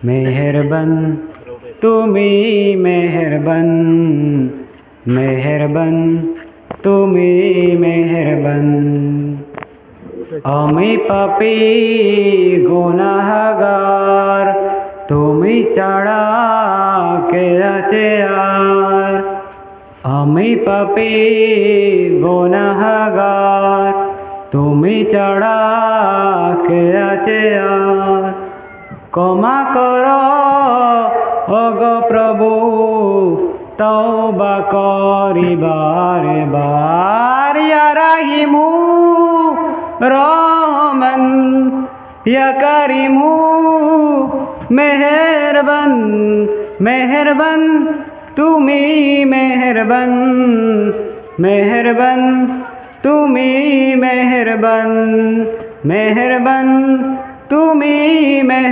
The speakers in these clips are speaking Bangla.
মেহেরবান তুমি মেহেরবান মেহেরবান তুমি মেহেরবান আমি পাপি গুনাহগার তুমি ছাড়া কে আছে আর আমি পাপি গুনাহগার তুমি ছাড়া কে আছে আর ক্ষমা কর। অগ প্রভু, তওবা করিবার বার ইয়া রাহিমু রহমান ইয়া কারিমু মেহেরবান মেহেরবান তুমি মেহেরবান মেহেরবান তুমি মেহেরবান মেহেরবান তুমি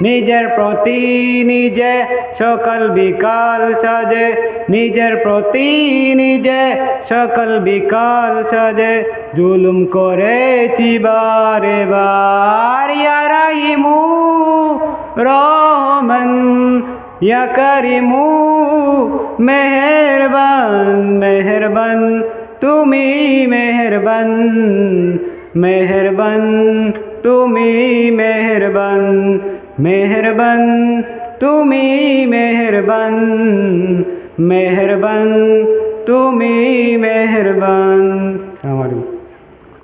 নিজের প্রতি নিজে সকাল বিকাল সাজে। নিজের প্রতি নিজে সকাল বিকাল সাজে। জুলুম করেছি বারে বার। ইয়ারাইমু রহমান, ইয়া করিমু মেহেরবান মেহেরবান, তুমি মেহেরবান মেহেরবান, তুমি মেহেরবান। মেহেরবান তুমি মেহেরবান মেহেরবান তুমি মেহেরবান